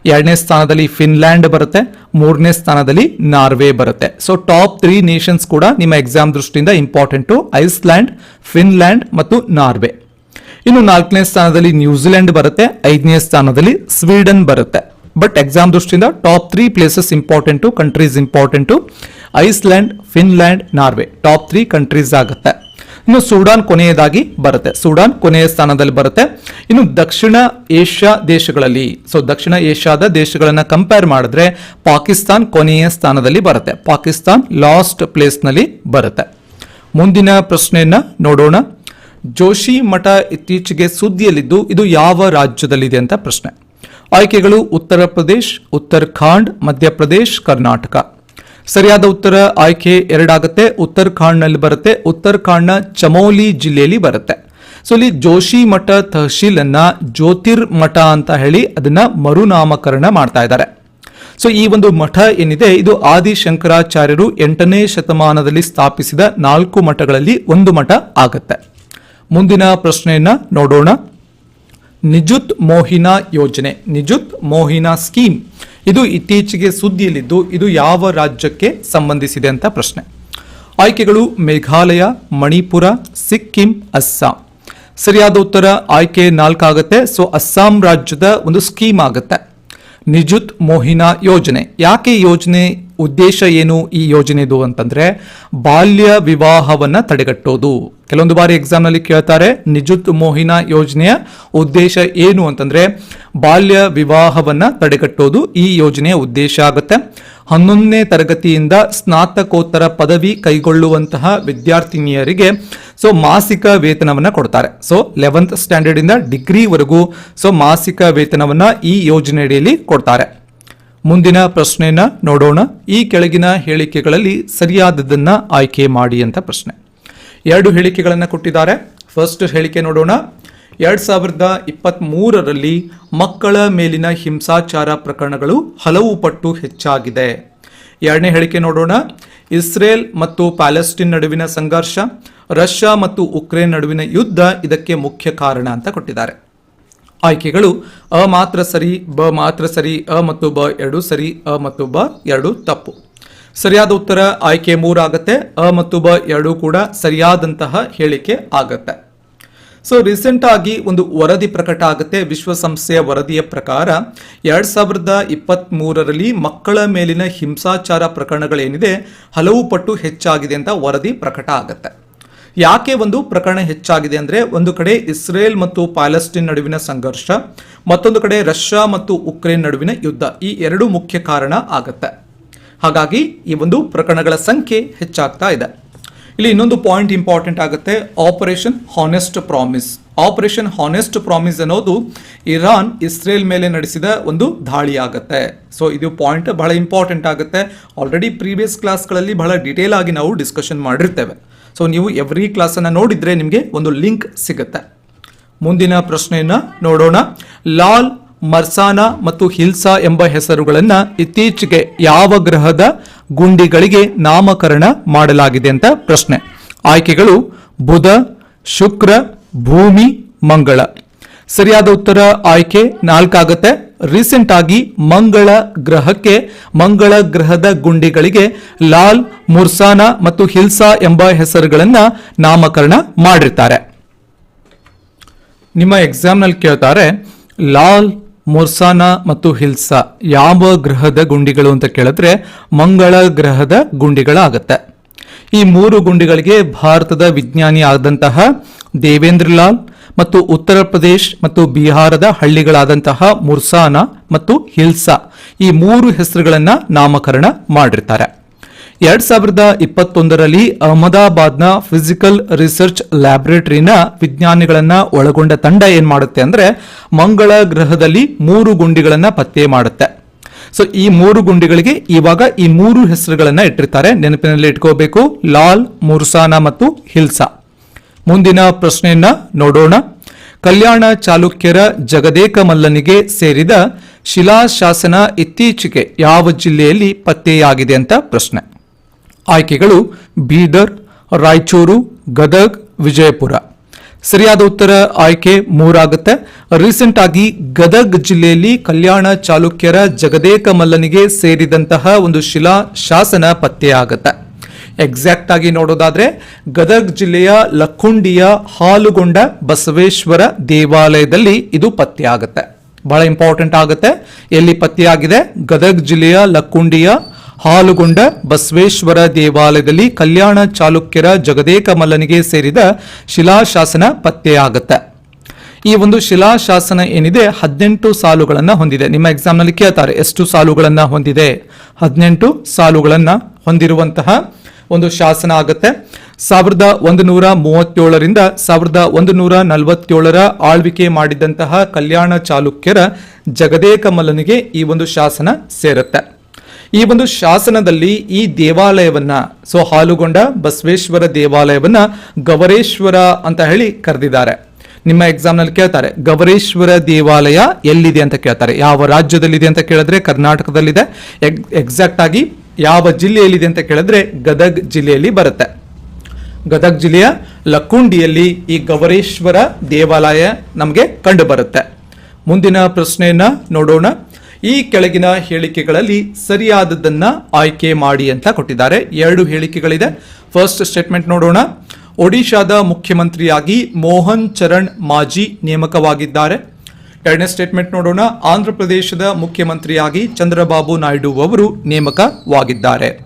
Speaker 1: ಎರಡನೇ ಸ್ಥಾನದಲ್ಲಿ ಫಿನ್ಲ್ಯಾಂಡ್ ಬರುತ್ತೆ. ಮೂರನೇ ಸ್ಥಾನದಲ್ಲಿ ನಾರ್ವೆ ಬರುತ್ತೆ. ಸೊ ಟಾಪ್ ತ್ರೀ ನೇಷನ್ಸ್ ಕೂಡ ನಿಮ್ಮ ಎಕ್ಸಾಮ್ ದೃಷ್ಟಿಯಿಂದ ಇಂಪಾರ್ಟೆಂಟು ಐಸ್ಲ್ಯಾಂಡ್, ಫಿನ್ಲ್ಯಾಂಡ್ ಮತ್ತು ನಾರ್ವೆ. ಇನ್ನು ನಾಲ್ಕನೇ ಸ್ಥಾನದಲ್ಲಿ ನ್ಯೂಜಿಲೆಂಡ್ ಬರುತ್ತೆ. ಐದನೇ ಸ್ಥಾನದಲ್ಲಿ ಸ್ವೀಡನ್ ಬರುತ್ತೆ. ಬಟ್ ಎಕ್ಸಾಮ್ ದೃಷ್ಟಿಯಿಂದ top three places important countries important Iceland Finland Norway top three countries ಆಗುತ್ತೆ. ಇನ್ನು ಸೂಡಾನ್ ಕೊನೆಯದಾಗಿ ಬರುತ್ತೆ. ಸೂಡಾನ್ ಕೊನೆಯ ಸ್ಥಾನದಲ್ಲಿ ಬರುತ್ತೆ. ಇನ್ನು ದಕ್ಷಿಣ ಏಷ್ಯಾ ದೇಶಗಳಲ್ಲಿ. ಸೊ ದಕ್ಷಿಣ ಏಷ್ಯಾದ ದೇಶಗಳನ್ನು ಕಂಪೇರ್ ಮಾಡಿದ್ರೆ ಪಾಕಿಸ್ತಾನ್ ಕೊನೆಯ ಸ್ಥಾನದಲ್ಲಿ ಬರುತ್ತೆ. ಪಾಕಿಸ್ತಾನ್ ಲಾಸ್ಟ್ ಪ್ಲೇಸ್ನಲ್ಲಿ ಬರುತ್ತೆ. ಮುಂದಿನ ಪ್ರಶ್ನೆಯನ್ನ ನೋಡೋಣ. ಜೋಶಿ ಮಠ ಇತ್ತೀಚೆಗೆ ಸುದ್ದಿಯಲ್ಲಿದ್ದು, ಇದು ಯಾವ ರಾಜ್ಯದಲ್ಲಿದೆ ಅಂತ ಪ್ರಶ್ನೆ. ಆಯ್ಕೆಗಳು ಉತ್ತರ ಪ್ರದೇಶ್, ಉತ್ತರಾಖಂಡ್ ಮಧ್ಯಪ್ರದೇಶ್ ಕರ್ನಾಟಕ. ಸರಿಯಾದ ಉತ್ತರ ಆಯ್ಕೆ ಎರಡಾಗುತ್ತೆ, ಉತ್ತರಾಖಂಡ್ನಲ್ಲಿ ಬರುತ್ತೆ, ಉತ್ತರಾಖಂಡ್ನ ಚಮೋಲಿ ಜಿಲ್ಲೆಯಲ್ಲಿ ಬರುತ್ತೆ. ಸೊ ಇಲ್ಲಿ ಜೋಶಿ ಮಠ ತಹಶೀಲ್ ಅನ್ನ ಜ್ಯೋತಿರ್ ಮಠ ಅಂತ ಹೇಳಿ ಅದನ್ನ ಮರುನಾಮಕರಣ ಮಾಡ್ತಾ ಇದ್ದಾರೆ. ಸೊ ಈ ಒಂದು ಮಠ ಏನಿದೆ, ಇದು ಆದಿಶಂಕರಾಚಾರ್ಯರು ಎಂಟನೇ ಶತಮಾನದಲ್ಲಿ ಸ್ಥಾಪಿಸಿದ ನಾಲ್ಕು ಮಠಗಳಲ್ಲಿ ಒಂದು ಮಠ ಆಗುತ್ತೆ. ಮುಂದಿನ ಪ್ರಶ್ನೆಯನ್ನ ನೋಡೋಣ. ನಿಜುತ್ ಮೋಹಿನಾ ಯೋಜನೆ, ನಿಜುತ್ ಮೋಹಿನಾ ಸ್ಕೀಮ್. ಇದು ಇತ್ತೀಚೆಗೆ ಸುದ್ದಿಯಲ್ಲಿದ್ದು, ಇದು ಯಾವ ರಾಜ್ಯಕ್ಕೆ ಸಂಬಂಧಿಸಿದೆ ಅಂತ ಪ್ರಶ್ನೆ. ಆಯ್ಕೆಗಳು ಮೇಘಾಲಯ, ಮಣಿಪುರ, ಸಿಕ್ಕಿಂ, ಅಸ್ಸಾಂ. ಸರಿಯಾದ ಉತ್ತರ ಆಯ್ಕೆ ನಾಲ್ಕಾಗುತ್ತೆ, ಸೊ ಅಸ್ಸಾಂ ರಾಜ್ಯದ ಒಂದು ಸ್ಕೀಮ್ ಆಗುತ್ತೆ. ನಿಜುತ್ ಮೋಹಿನಾ ಯೋಜನೆ. ಯಾಕೆ ಯೋಜನೆ ಉದ್ದೇಶ ಏನು ಈ ಯೋಜನೆದು ಅಂತಂದ್ರೆ ಬಾಲ್ಯ ವಿವಾಹವನ್ನ ತಡೆಗಟ್ಟೋದು. ಕೆಲವೊಂದು ಬಾರಿ ಎಕ್ಸಾಮ್ನಲ್ಲಿ ಕೇಳ್ತಾರೆ, ನಿಜುತ್ ಮೋಹಿನಾ ಯೋಜನೆಯ ಉದ್ದೇಶ ಏನು ಅಂತಂದ್ರೆ ಬಾಲ್ಯ ವಿವಾಹವನ್ನ ತಡೆಗಟ್ಟೋದು ಈ ಯೋಜನೆಯ ಉದ್ದೇಶ ಆಗುತ್ತೆ. ಹನ್ನೊಂದನೇ ತರಗತಿಯಿಂದ ಸ್ನಾತಕೋತ್ತರ ಪದವಿ ಕೈಗೊಳ್ಳುವಂತಹ ವಿದ್ಯಾರ್ಥಿನಿಯರಿಗೆ ಸೊ ಮಾಸಿಕ ವೇತನವನ್ನ ಕೊಡ್ತಾರೆ. ಸೊ ಲೆವೆಂತ್ ಸ್ಟ್ಯಾಂಡರ್ಡ್ ಇಂದ ಡಿಗ್ರಿವರೆಗೂ ಸೊ ಮಾಸಿಕ ವೇತನವನ್ನ ಈ ಯೋಜನೆಯಡಿಯಲ್ಲಿ ಕೊಡ್ತಾರೆ. ಮುಂದಿನ ಪ್ರಶ್ನೆಯನ್ನ ನೋಡೋಣ. ಈ ಕೆಳಗಿನ ಹೇಳಿಕೆಗಳಲ್ಲಿ ಸರಿಯಾದದನ್ನ ಆಯ್ಕೆ ಮಾಡಿ ಅಂತ ಪ್ರಶ್ನೆ. ಎರಡು ಹೇಳಿಕೆಗಳನ್ನು ಕೊಟ್ಟಿದ್ದಾರೆ. ಫಸ್ಟ್ ಹೇಳಿಕೆ ನೋಡೋಣ. ಎರಡು ಸಾವಿರದ ಇಪ್ಪತ್ತ್ ಮೂರರಲ್ಲಿ ಮಕ್ಕಳ ಮೇಲಿನ ಹಿಂಸಾಚಾರ ಪ್ರಕರಣಗಳು ಹಲವು ಪಟ್ಟು ಹೆಚ್ಚಾಗಿದೆ. ಎರಡನೇ ಹೇಳಿಕೆ ನೋಡೋಣ. ಇಸ್ರೇಲ್ ಮತ್ತು ಪ್ಯಾಲೆಸ್ಟೀನ್ ನಡುವಿನ ಸಂಘರ್ಷ, ರಷ್ಯಾ ಮತ್ತು ಉಕ್ರೇನ್ ನಡುವಿನ ಯುದ್ಧ ಇದಕ್ಕೆ ಮುಖ್ಯ ಕಾರಣ ಅಂತ ಕೊಟ್ಟಿದ್ದಾರೆ. ಆಯ್ಕೆಗಳು ಅ ಮಾತ್ರ ಸರಿ, ಬ ಮಾತ್ರ ಸರಿ, ಅ ಮತ್ತು ಬ ಎರಡು ಸರಿ, ಅ ಮತ್ತು ಬ ಎರಡು ತಪ್ಪು. ಸರಿಯಾದ ಉತ್ತರ ಆಯ್ಕೆ ಮೂರಾಗತ್ತೆ ಅ ಮತ್ತು ಬ ಎರಡೂ ಕೂಡ ಸರಿಯಾದಂತಹ ಹೇಳಿಕೆ ಆಗತ್ತೆ. ಸೊ ರೀಸೆಂಟ್ ಆಗಿ ಒಂದು ವರದಿ ಪ್ರಕಟ ಆಗುತ್ತೆ ವಿಶ್ವಸಂಸ್ಥೆಯ ವರದಿಯ ಪ್ರಕಾರ ಎರಡ್ ಸಾವಿರದ ಇಪ್ಪತ್ತ್ ಮೂರರಲ್ಲಿ ಮಕ್ಕಳ ಮೇಲಿನ ಹಿಂಸಾಚಾರ ಪ್ರಕರಣಗಳೇನಿದೆ, ಹಲವು ಪಟ್ಟು ಹೆಚ್ಚಾಗಿದೆ ಅಂತ ವರದಿ ಪ್ರಕಟ ಆಗುತ್ತೆ. ಯಾಕೆ ಒಂದು ಪ್ರಕರಣ ಹೆಚ್ಚಾಗಿದೆ ಅಂದ್ರೆ ಒಂದು ಕಡೆ ಇಸ್ರೇಲ್ ಮತ್ತು ಪ್ಯಾಲೆಸ್ಟೀನ್ ನಡುವಿನ ಸಂಘರ್ಷ, ಮತ್ತೊಂದು ಕಡೆ ರಷ್ಯಾ ಮತ್ತು ಉಕ್ರೇನ್ ನಡುವಿನ ಯುದ್ಧ ಈ ಎರಡು ಮುಖ್ಯ ಕಾರಣ ಆಗತ್ತೆ. ಹಾಗಾಗಿ ಈ ಒಂದು ಪ್ರಕರಣಗಳ ಸಂಖ್ಯೆ ಹೆಚ್ಚಾಗ್ತಾ ಇದೆ. ಇಲ್ಲಿ ಇನ್ನೊಂದು ಪಾಯಿಂಟ್ ಇಂಪಾರ್ಟೆಂಟ್ ಆಗುತ್ತೆ operation honest promise operation honest promise ಅನ್ನೋದು ಇರಾನ್, ಇಸ್ರೇಲ್ ಮೇಲೆ ನಡೆಸಿದ ಒಂದು ದಾಳಿ ಆಗುತ್ತೆ. ಸೊ ಇದು ಪಾಯಿಂಟ್ ಬಹಳ ಇಂಪಾರ್ಟೆಂಟ್ ಆಗುತ್ತೆ. ಆಲ್ರೆಡಿ ಪ್ರೀವಿಯಸ್ ಕ್ಲಾಸ್ಗಳಲ್ಲಿ ಬಹಳ ಡೀಟೇಲ್ ಆಗಿ ನಾವು ಡಿಸ್ಕಷನ್ ಮಾಡಿರ್ತೇವೆ. ಸೊ ನೀವು ಎವ್ರಿ ಕ್ಲಾಸನ್ನು ನೋಡಿದರೆ ನಿಮಗೆ ಒಂದು ಲಿಂಕ್ ಸಿಗುತ್ತೆ. ಮುಂದಿನ ಪ್ರಶ್ನೆಯನ್ನು ನೋಡೋಣ. ಲಾಲ್, ಮರ್ಸಾನಾ ಮತ್ತು ಹಿಲ್ಸಾ ಎಂಬ ಹೆಸರುಗಳನ್ನು ಇತ್ತೀಚೆಗೆ ಯಾವ ಗ್ರಹದ ಗುಂಡಿಗಳಿಗೆ ನಾಮಕರಣ ಮಾಡಲಾಗಿದೆ ಅಂತ ಪ್ರಶ್ನೆ. ಆಯ್ಕೆಗಳು ಬುಧ, ಶುಕ್ರ, ಭೂಮಿ, ಮಂಗಳ. ಸರಿಯಾದ ಉತ್ತರ ಆಯ್ಕೆ ನಾಲ್ಕಾಗತ್ತೆ. ರೀಸೆಂಟ್ ಆಗಿ ಮಂಗಳ ಗ್ರಹಕ್ಕೆ, ಮಂಗಳ ಗ್ರಹದ ಗುಂಡಿಗಳಿಗೆ ಲಾಲ್, ಮುರ್ಸಾನಾ ಮತ್ತು ಹಿಲ್ಸಾ ಎಂಬ ಹೆಸರುಗಳನ್ನ ನಾಮಕರಣ ಮಾಡಿರ್ತಾರೆ. ನಿಮ್ಮ ಎಕ್ಸಾಮ್ನಲ್ಲಿ ಕೇಳ್ತಾರೆ, ಲಾಲ್, ಮುರ್ಸಾನಾ ಮತ್ತು ಹಿಲ್ಸಾ ಯಾವ ಗ್ರಹದ ಗುಂಡಿಗಳು ಅಂತ ಕೇಳಿದ್ರೆ ಮಂಗಳ ಗ್ರಹದ ಗುಂಡಿಗಳಾಗತ್ತೆ. ಈ ಮೂರು ಗುಂಡಿಗಳಿಗೆ ಭಾರತದ ವಿಜ್ಞಾನಿ ಆದಂತಹ ದೇವೇಂದ್ರ ಲಾಲ್ ಮತ್ತು ಉತ್ತರ ಪ್ರದೇಶ್ ಮತ್ತು ಬಿಹಾರದ ಹಳ್ಳಿಗಳಾದಂತಹ ಮುರ್ಸಾನಾ ಮತ್ತು ಹಿಲ್ಸಾ ಈ ಮೂರು ಹೆಸರುಗಳನ್ನ ನಾಮಕರಣ ಮಾಡಿರ್ತಾರೆ. ಎರಡ್ ಸಾವಿರದ ಇಪ್ಪತ್ತೊಂದರಲ್ಲಿ ಅಹಮದಾಬಾದ್ನ ಫಿಸಿಕಲ್ ರಿಸರ್ಚ್ ಲ್ಯಾಬೊರೇಟರಿನ ವಿಜ್ಞಾನಿಗಳನ್ನ ಒಳಗೊಂಡ ತಂಡ ಏನ್ ಮಾಡುತ್ತೆ ಅಂದ್ರೆ ಮಂಗಳ ಗ್ರಹದಲ್ಲಿ ಮೂರು ಗುಂಡಿಗಳನ್ನ ಪತ್ತೆ ಮಾಡುತ್ತೆ. ಸೊ ಈ ಮೂರು ಗುಂಡಿಗಳಿಗೆ ಇವಾಗ ಈ ಮೂರು ಹೆಸರುಗಳನ್ನ ಇಟ್ಟಿರ್ತಾರೆ. ನೆನಪಿನಲ್ಲಿ ಇಟ್ಕೋಬೇಕು. ಲಾಲ್, ಮುರ್ಸಾನಾ ಮತ್ತು ಹಿಲ್ಸಾ. ಮುಂದಿನ ಪ್ರಶ್ನೆಯನ್ನ ನೋಡೋಣ. ಕಲ್ಯಾಣ ಚಾಲುಕ್ಯರ ಜಗದೇಕ ಮಲ್ಲನಿಗೆ ಸೇರಿದ ಶಿಲಾಶಾಸನ ಇತ್ತೀಚೆಗೆ ಯಾವ ಜಿಲ್ಲೆಯಲ್ಲಿ ಪತ್ತೆಯಾಗಿದೆ ಅಂತ ಪ್ರಶ್ನೆ. ಆಯ್ಕೆಗಳು ಬೀದರ್, ರಾಯಚೂರು, ಗದಗ್, ವಿಜಯಪುರ. ಸರಿಯಾದ ಉತ್ತರ ಆಯ್ಕೆ ಮೂರಾಗುತ್ತೆ. ರೀಸೆಂಟ್ ಆಗಿ ಗದಗ್ ಜಿಲ್ಲೆಯಲ್ಲಿ ಕಲ್ಯಾಣ ಚಾಲುಕ್ಯರ ಜಗದೇಕ ಮಲ್ಲನಿಗೆ ಸೇರಿದಂತಹ ಒಂದು ಶಿಲಾ ಶಾಸನ ಪತ್ತೆಯಾಗುತ್ತೆ. ಎಕ್ಸಾಕ್ಟ್ ಆಗಿ ನೋಡೋದಾದ್ರೆ, ಗದಗ್ ಜಿಲ್ಲೆಯ ಲಕ್ಕುಂಡಿಯ ಹಾಲುಗೊಂಡ ಬಸವೇಶ್ವರ ದೇವಾಲಯದಲ್ಲಿ ಇದು ಪತ್ತೆಯಾಗುತ್ತೆ. ಬಹಳ ಇಂಪಾರ್ಟೆಂಟ್ ಆಗುತ್ತೆ. ಎಲ್ಲಿ ಪತ್ತೆಯಾಗಿದೆ? ಗದಗ್ ಜಿಲ್ಲೆಯ ಲಕ್ಕುಂಡಿಯ ಹಾಲುಗೊಂಡ ಬಸವೇಶ್ವರ ದೇವಾಲಯದಲ್ಲಿ ಕಲ್ಯಾಣ ಚಾಲುಕ್ಯರ ಜಗದೇಕ ಮಲ್ಲನಿಗೆ ಸೇರಿದ ಶಿಲಾಶಾಸನ ಪತ್ತೆಯಾಗುತ್ತೆ. ಈ ಒಂದು ಶಿಲಾಶಾಸನ ಏನಿದೆ? ಹದಿನೆಂಟು ಸಾಲುಗಳನ್ನು ಹೊಂದಿದೆ. ನಿಮ್ಮ ಎಕ್ಸಾಮ್ನಲ್ಲಿ ಕೇಳ್ತಾರೆ, ಎಷ್ಟು ಸಾಲುಗಳನ್ನು ಹೊಂದಿದೆ? ಹದಿನೆಂಟು ಸಾಲುಗಳನ್ನು ಹೊಂದಿರುವಂತಹ ಒಂದು ಶಾಸನ ಆಗುತ್ತೆ. ಸಾವಿರದ ಒಂದು ನೂರ ಮೂವತ್ತೇಳರಿಂದ ಸಾವಿರದ ಒಂದು ನೂರ ನಲವತ್ತೇಳರ ಆಳ್ವಿಕೆ ಮಾಡಿದಂತಹ ಕಲ್ಯಾಣ ಚಾಲುಕ್ಯರ ಜಗದೇಕಮಲನಿಗೆ ಈ ಒಂದು ಶಾಸನ ಸೇರುತ್ತೆ. ಈ ಒಂದು ಶಾಸನದಲ್ಲಿ ಈ ದೇವಾಲಯವನ್ನ, ಸೊ ಹಾಲುಗೊಂಡ ಬಸವೇಶ್ವರ ದೇವಾಲಯವನ್ನ ಗವರೇಶ್ವರ ಅಂತ ಹೇಳಿ ಕರೆದಿದ್ದಾರೆ. ನಿಮ್ಮ ಎಕ್ಸಾಮ್ನಲ್ಲಿ ಕೇಳ್ತಾರೆ, ಗವರೇಶ್ವರ ದೇವಾಲಯ ಎಲ್ಲಿದೆ ಅಂತ ಕೇಳ್ತಾರೆ. ಯಾವ ರಾಜ್ಯದಲ್ಲಿದೆ ಅಂತ ಕೇಳಿದ್ರೆ ಕರ್ನಾಟಕದಲ್ಲಿದೆ. ಎಕ್ಸಾಕ್ಟ್ ಆಗಿ ಯಾವ ಜಿಲ್ಲೆಯಲ್ಲಿದೆ ಅಂತ ಕೇಳಿದ್ರೆ ಗದಗ್ ಜಿಲ್ಲೆಯಲ್ಲಿ ಬರುತ್ತೆ. ಗದಗ್ ಜಿಲ್ಲೆಯ ಲಕ್ಕುಂಡಿಯಲ್ಲಿ ಈ ಗವರೇಶ್ವರ ದೇವಾಲಯ ನಮಗೆ ಕಂಡು ಬರುತ್ತೆ. ಮುಂದಿನ ಪ್ರಶ್ನೆಯನ್ನ ನೋಡೋಣ. ಈ ಕೆಳಗಿನ ಹೇಳಿಕೆಗಳಲ್ಲಿ ಸರಿಯಾದದನ್ನ ಆಯ್ಕೆ ಮಾಡಿ ಅಂತ ಕೊಟ್ಟಿದ್ದಾರೆ. ಎರಡು ಹೇಳಿಕೆಗಳಿದೆ. ಫಸ್ಟ್ ಸ್ಟೇಟ್ಮೆಂಟ್ ನೋಡೋಣ. ಒಡಿಶಾದ ಮುಖ್ಯಮಂತ್ರಿಯಾಗಿ ಮೋಹನ್ ಚರಣ್ ಮಾಜಿ ನೇಮಕವಾಗಿದ್ದಾರೆ. ಎರಡನೇ ಸ್ಟೇಟ್ಮೆಂಟ್ ನೋಡೋಣ. ಆಂಧ್ರ ಪ್ರದೇಶದ ಮುಖ್ಯಮಂತ್ರಿಯಾಗಿ ಚಂದ್ರಬಾಬು ನಾಯ್ಡು ಅವರು ನೇಮಕವಾಗಿದ್ದಾರೆ.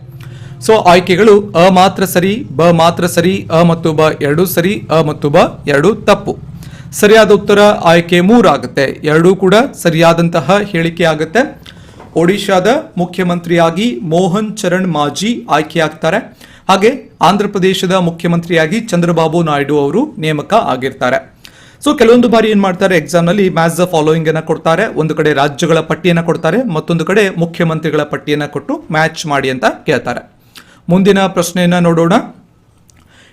Speaker 1: ಸೊ, ಆಯ್ಕೆಗಳು ಅ ಮಾತ್ರ ಸರಿ, ಬ ಮಾತ್ರ ಸರಿ, ಅ ಮತ್ತು ಬ ಎರಡು ಸರಿ, ಅ ಮತ್ತು ಬ ಎರಡು ತಪ್ಪು. ಸರಿಯಾದ ಉತ್ತರ ಆಯ್ಕೆ ಮೂರಾಗುತ್ತೆ. ಎರಡೂ ಕೂಡ ಸರಿಯಾದಂತಹ ಹೇಳಿಕೆ ಆಗುತ್ತೆ. ಒಡಿಶಾದ ಮುಖ್ಯಮಂತ್ರಿಯಾಗಿ ಮೋಹನ್ ಚರಣ್ ಮಾಜಿ ಆಯ್ಕೆಯಾಗ್ತಾರೆ. ಹಾಗೆ ಆಂಧ್ರ ಪ್ರದೇಶದ ಮುಖ್ಯಮಂತ್ರಿಯಾಗಿ ಚಂದ್ರಬಾಬು ನಾಯ್ಡು ಅವರು ನೇಮಕ ಆಗಿರ್ತಾರೆ. ಸೊ ಕೆಲವೊಂದು ಬಾರಿ ಏನ್ ಮಾಡ್ತಾರೆ ಎಕ್ಸಾಮ್ನಲ್ಲಿ ಮ್ಯಾಚ್ ದ ಫಾಲೋಯಿಂಗ್ ಅನ್ನ ಕೊಡ್ತಾರೆ, ಒಂದು ಕಡೆ ರಾಜ್ಯಗಳ ಪಟ್ಟಿಯನ್ನ ಕೊಡ್ತಾರೆ, ಮತ್ತೊಂದು ಕಡೆ ಮುಖ್ಯಮಂತ್ರಿಗಳ ಪಟ್ಟಿಯನ್ನ ಕೊಟ್ಟು ಮ್ಯಾಚ್ ಮಾಡಿ ಅಂತ ಕೇಳ್ತಾರೆ. ಮುಂದಿನ ಪ್ರಶ್ನೆಯನ್ನ ನೋಡೋಣ.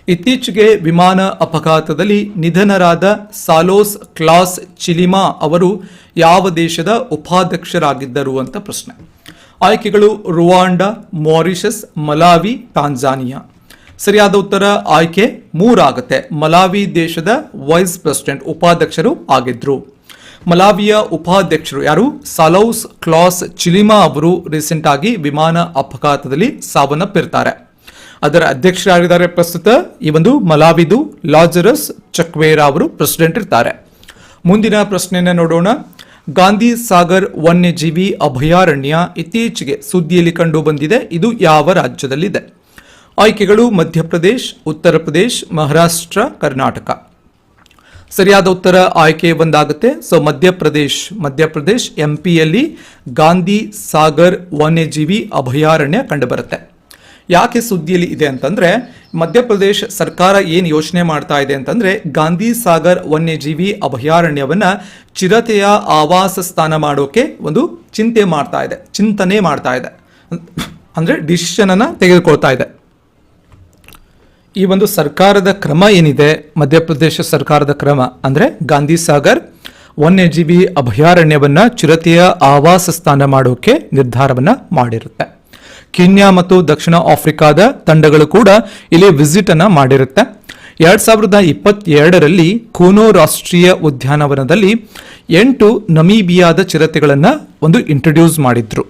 Speaker 1: ಇತ್ತೀಚೆಗೆ ವಿಮಾನ ಅಪಘಾತದಲ್ಲಿ ನಿಧನರಾದ ಸಾಲೋಸ್ ಕ್ಲಾಸ್ ಚಿಲಿಮಾ ಅವರು ಯಾವ ದೇಶದ ಉಪಾಧ್ಯಕ್ಷರಾಗಿದ್ದರು ಅಂತ ಪ್ರಶ್ನೆ. ಆಯ್ಕೆಗಳು ರುವಾಂಡ, ಮಾರಿಷಸ್, ಮಲಾವಿ ಟಾಂಜಾನಿಯಾ ಸರಿಯಾದ ಉತ್ತರ ಆಯ್ಕೆ ಮೂರಾಗುತ್ತೆ. ಮಲಾವಿ ದೇಶದ ವೈಸ್ ಪ್ರೆಸಿಡೆಂಟ್ ಉಪಾಧ್ಯಕ್ಷರು ಆಗಿದ್ರು. ಮಲಾವಿಯ ಉಪಾಧ್ಯಕ್ಷರು ಯಾರು? ಸಾಲೌಸ್ ಕ್ಲಾಸ್ ಚಿಲಿಮಾ ಅವರು ರೀಸೆಂಟ್ ಆಗಿ ವಿಮಾನ ಅಪಘಾತದಲ್ಲಿ ಸಾವನ್ನಪ್ಪಿರ್ತಾರೆ. ಅದರ ಅಧ್ಯಕ್ಷರಾಗಿದ್ದಾರೆ ಪ್ರಸ್ತುತ ಈ ಒಂದು ಮಲಾವಿದು ಲಾಜರಸ್ ಚಕ್ವೇರಾ ಅವರು ಪ್ರೆಸಿಡೆಂಟ್ ಇರ್ತಾರೆ. ಮುಂದಿನ ಪ್ರಶ್ನೆಯನ್ನ ನೋಡೋಣ. ಗಾಂಧಿ ಸಾಗರ್ ವನ್ಯಜೀವಿ ಅಭಯಾರಣ್ಯ ಇತ್ತೀಚೆಗೆ ಸುದ್ದಿಯಲ್ಲಿ ಕಂಡು ಬಂದಿದೆ. ಇದು ಯಾವ ರಾಜ್ಯದಲ್ಲಿದೆ? ಆಯ್ಕೆಗಳು ಮಧ್ಯಪ್ರದೇಶ್, ಉತ್ತರ ಪ್ರದೇಶ್, ಮಹಾರಾಷ್ಟ್ರ, ಕರ್ನಾಟಕ. ಸರಿಯಾದ ಉತ್ತರ ಆಯ್ಕೆ ಒಂದಾಗುತ್ತೆ. ಸೊ ಮಧ್ಯಪ್ರದೇಶ್ ಮಧ್ಯಪ್ರದೇಶ್ ಎಂಪಿಯಲ್ಲಿ ಗಾಂಧಿ ಸಾಗರ್ ವನ್ಯಜೀವಿ ಅಭಯಾರಣ್ಯ ಕಂಡುಬರುತ್ತೆ. ಯಾಕೆ ಸುದ್ದಿಯಲ್ಲಿ ಇದೆ ಅಂತಂದ್ರೆ, ಮಧ್ಯಪ್ರದೇಶ ಸರ್ಕಾರ ಏನು ಯೋಚನೆ ಮಾಡ್ತಾ ಇದೆ ಅಂತಂದ್ರೆ, ಗಾಂಧಿ ಸಾಗರ್ ವನ್ಯಜೀವಿ ಅಭಯಾರಣ್ಯವನ್ನ ಚಿರತೆಯ ಆವಾಸ ಸ್ಥಾನ ಮಾಡೋಕೆ ಒಂದು ಚಿಂತೆ ಮಾಡ್ತಾ ಇದೆ, ಚಿಂತನೆ ಮಾಡ್ತಾ ಇದೆ. ಅಂದ್ರೆ ಡಿಸಿಷನ್ ಅನ್ನ ತೆಗೆದುಕೊಳ್ತಾ ಇದೆ. ಈ ಒಂದು ಸರ್ಕಾರದ ಕ್ರಮ ಏನಿದೆ? ಮಧ್ಯಪ್ರದೇಶ ಸರ್ಕಾರದ ಕ್ರಮ ಅಂದ್ರೆ ಗಾಂಧಿ ಸಾಗರ್ ವನ್ಯಜೀವಿ ಅಭಯಾರಣ್ಯವನ್ನ ಚಿರತೆಯ ಆವಾಸ ಸ್ಥಾನ ಮಾಡೋಕೆ ನಿರ್ಧಾರವನ್ನ ಮಾಡಿರುತ್ತೆ. ಕೀನ್ಯಾ ಮತ್ತು ದಕ್ಷಿಣ ಆಫ್ರಿಕಾದ ತಂಡಗಳು ಕೂಡ ಇಲ್ಲಿ ವಿಸಿಟ್ ಅನ್ನ ಮಾಡಿರುತ್ತೆ. ಎರಡ್ ಸಾವಿರದ ಇಪ್ಪತ್ತೆರಡರಲ್ಲಿ ಕೂನೋ ರಾಷ್ಟ್ರೀಯ ಉದ್ಯಾನವನದಲ್ಲಿ ಎಂಟು ನಮೀಬಿಯಾದ ಚಿರತೆಗಳನ್ನ ಒಂದು ಇಂಟ್ರೊಡ್ಯೂಸ್ ಮಾಡಿದ್ರು.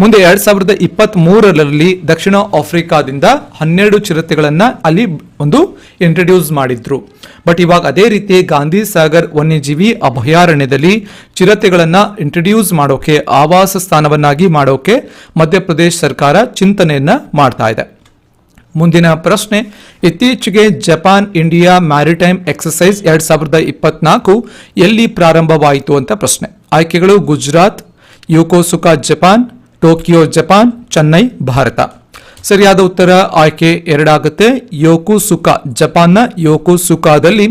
Speaker 1: ಮುಂದೆ ಎರಡ್ ಸಾವಿರದ ಇಪ್ಪತ್ತ್ ಮೂರರಲ್ಲಿ ದಕ್ಷಿಣ ಆಫ್ರಿಕಾದಿಂದ ಹನ್ನೆರಡು ಚಿರತೆಗಳನ್ನ ಅಲ್ಲಿ ಒಂದು ಇಂಟ್ರಡ್ಯೂಸ್ ಮಾಡಿದ್ರು. ಬಟ್ ಇವಾಗ ಅದೇ ರೀತಿ ಗಾಂಧಿ ಸಾಗರ್ ವನ್ಯಜೀವಿ ಅಭಯಾರಣ್ಯದಲ್ಲಿ ಚಿರತೆಗಳನ್ನ ಇಂಟ್ರಡ್ಯೂಸ್ ಮಾಡೋಕೆ, ಆವಾಸ ಸ್ಥಾನವನ್ನಾಗಿ ಮಾಡೋಕೆ ಮಧ್ಯಪ್ರದೇಶ ಸರ್ಕಾರ ಚಿಂತನೆಯನ್ನ ಮಾಡ್ತಾ ಇದೆ. ಮುಂದಿನ ಪ್ರಶ್ನೆ, ಇತ್ತೀಚೆಗೆ ಜಪಾನ್ ಇಂಡಿಯಾ ಮ್ಯಾರಿಟೈಮ್ ಎಕ್ಸಸೈಸ್ ಎರಡ್ ಸಾವಿರದ ಇಪ್ಪತ್ನಾಲ್ಕು ಎಲ್ಲಿ ಪ್ರಾರಂಭವಾಯಿತು ಅಂತ ಪ್ರಶ್ನೆ. ಆಯ್ಕೆಗಳು Gujarat, Yokosuka, Japan Tokyo, Japan, Chennai, Bharat. ಸರಿಯಾದ ಉತ್ತರ ಆಯ್ಕೆ ಎರಡಾಗುತ್ತೆ. ಯೋಕುಸುಕ, ಜಪಾನ್ನ ಯೋಕುಸುಕಾದಲ್ಲಿ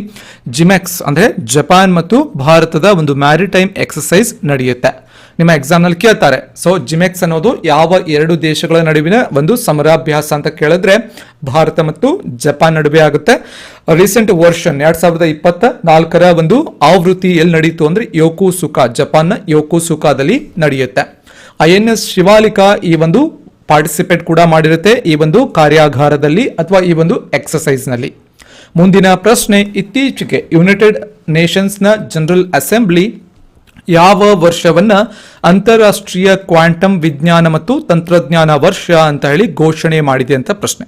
Speaker 1: ಜಿಮೆಕ್ಸ್ ಅಂದ್ರೆ ಜಪಾನ್ ಮತ್ತು ಭಾರತದ ಒಂದು ಮ್ಯಾರಿಟೈಮ್ ಎಕ್ಸಸೈಸ್ ನಡೆಯುತ್ತೆ. ನಿಮ್ಮ ಎಕ್ಸಾಮ್ನಲ್ಲಿ ಕೇಳ್ತಾರೆ, ಸೊ ಜಿಮೆಕ್ಸ್ ಅನ್ನೋದು ಯಾವ ಎರಡು ದೇಶಗಳ ನಡುವಿನ ಒಂದು ಸಮರಾಭ್ಯಾಸ ಅಂತ ಕೇಳಿದ್ರೆ ಭಾರತ ಮತ್ತು ಜಪಾನ್ ನಡುವೆ ಆಗುತ್ತೆ. ರೀಸೆಂಟ್ ವರ್ಷನ್ ಎರಡ್ ಸಾವಿರದ ಇಪ್ಪತ್ತ ನಾಲ್ಕರ ಒಂದು ಆವೃತ್ತಿ ಎಲ್ಲಿ ನಡೆಯಿತು ಅಂದ್ರೆ ಯೋಕು ಸುಖ ಜಪಾನ್ನ ಯೋಕು ಸುಕಾದಲ್ಲಿ ನಡೆಯುತ್ತೆ. ಐ ಎನ್ ಎಸ್ ಶಿವಾಲಿಕಾ ಈ ಒಂದು ಪಾರ್ಟಿಸಿಪೇಟ್ ಕೂಡ ಮಾಡಿರುತ್ತೆ ಈ ಒಂದು ಕಾರ್ಯಾಗಾರದಲ್ಲಿ ಅಥವಾ ಈ ಒಂದು ಎಕ್ಸಸೈಸ್ನಲ್ಲಿ. ಮುಂದಿನ ಪ್ರಶ್ನೆ, ಇತ್ತೀಚೆಗೆ ಯುನೈಟೆಡ್ ನೇಷನ್ಸ್ನ ಜನರಲ್ ಅಸೆಂಬ್ಲಿ ಯಾವ ವರ್ಷವನ್ನ ಅಂತಾರಾಷ್ಟ್ರೀಯ ಕ್ವಾಂಟಮ್ ವಿಜ್ಞಾನ ಮತ್ತು ತಂತ್ರಜ್ಞಾನ ವರ್ಷ ಅಂತ ಹೇಳಿ ಘೋಷಣೆ ಮಾಡಿದೆ ಅಂತ ಪ್ರಶ್ನೆ.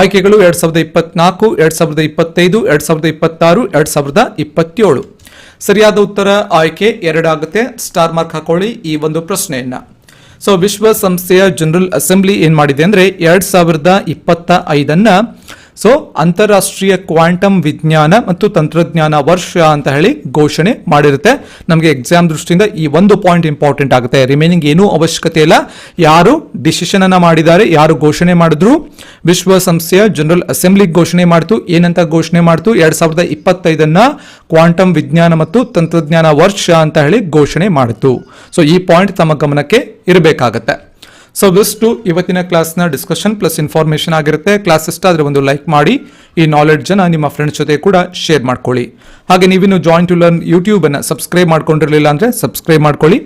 Speaker 1: ಆಯ್ಕೆಗಳು ಎರಡ್ ಸಾವಿರದ ಇಪ್ಪತ್ನಾಲ್ಕು, ಎರಡ್ ಸಾವಿರದ ಇಪ್ಪತ್ತೈದು, ಎರಡ್ ಸಾವಿರದ ಇಪ್ಪತ್ತಾರು, ಎರಡ್ ಸಾವಿರದ ಇಪ್ಪತ್ತೇಳು. ಸರಿಯಾದ ಉತ್ತರ ಆಯ್ಕೆ ಎರಡಾಗುತ್ತೆ. ಸ್ಟಾರ್ ಮಾರ್ಕ್ ಹಾಕೊಳ್ಳಿ ಈ ಒಂದು ಪ್ರಶ್ನೆಯನ್ನ. ಸೊ ವಿಶ್ವಸಂಸ್ಥೆಯ ಜನರಲ್ ಅಸೆಂಬ್ಲಿ ಏನ್ ಮಾಡಿದೆ ಅಂದ್ರೆ ಎರಡ್ ಸಾವಿರದ ಇಪ್ಪತ್ತ ಐದನ್ನ ಸೊ ಅಂತಾರಾಷ್ಟ್ರೀಯ ಕ್ವಾಂಟಮ್ ವಿಜ್ಞಾನ ಮತ್ತು ತಂತ್ರಜ್ಞಾನ ವರ್ಷ ಅಂತ ಹೇಳಿ ಘೋಷಣೆ ಮಾಡಿರುತ್ತೆ. ನಮಗೆ ಎಕ್ಸಾಮ್ ದೃಷ್ಟಿಯಿಂದ ಈ ಒಂದು ಪಾಯಿಂಟ್ ಇಂಪಾರ್ಟೆಂಟ್ ಆಗುತ್ತೆ. ರಿಮೈನಿಂಗ್ ಏನೂ ಅವಶ್ಯಕತೆ ಇಲ್ಲ. ಯಾರು ಡಿಸಿಷನ್ ಅನ್ನ ಮಾಡಿದ್ದಾರೆ, ಯಾರು ಘೋಷಣೆ ಮಾಡಿದ್ರು ವಿಶ್ವಸಂಸ್ಥೆಯ ಜನರಲ್ ಅಸೆಂಬ್ಲಿ ಘೋಷಣೆ ಮಾಡ್ತು, ಏನಂತ ಘೋಷಣೆ ಮಾಡ್ತು, ಎರಡ್ ಸಾವಿರದ ಇಪ್ಪತ್ತೈದನ್ನ ಕ್ವಾಂಟಮ್ ವಿಜ್ಞಾನ ಮತ್ತು ತಂತ್ರಜ್ಞಾನ ವರ್ಷ ಅಂತ ಹೇಳಿ ಘೋಷಣೆ ಮಾಡಿತು. ಸೊ ಈ ಪಾಯಿಂಟ್ ತಮ್ಮ ಗಮನಕ್ಕೆ ಇರಬೇಕಾಗತ್ತೆ. ಸೊ ಇಷ್ಟು ಇವತ್ತಿನ ಕ್ಲಾಸ್ನ ಡಿಸ್ಕಷನ್ ಪ್ಲಸ್ ಇನ್ಫಾರ್ಮೇಷನ್ ಆಗಿರುತ್ತೆ. ಕ್ಲಾಸ್ ಇಷ್ಟ ಆದರೆ ಒಂದು ಲೈಕ್ ಮಾಡಿ. ಈ ನಾಲೆಡ್ಜನ್ನು ನಿಮ್ಮ ಫ್ರೆಂಡ್ಸ್ ಜೊತೆ ಕೂಡ ಶೇರ್ ಮಾಡ್ಕೊಳ್ಳಿ. ಹಾಗೆ ನೀವಿನ್ನು ಜಾಯಿನ್ ಟು ಲರ್ನ್ ಯೂಟ್ಯೂಬನ್ನು ಸಬ್ಸ್ಕ್ರೈಬ್ ಮಾಡ್ಕೊಂಡಿರಲಿಲ್ಲ ಅಂದರೆ ಸಬ್ಸ್ಕ್ರೈಬ್ ಮಾಡ್ಕೊಳ್ಳಿ.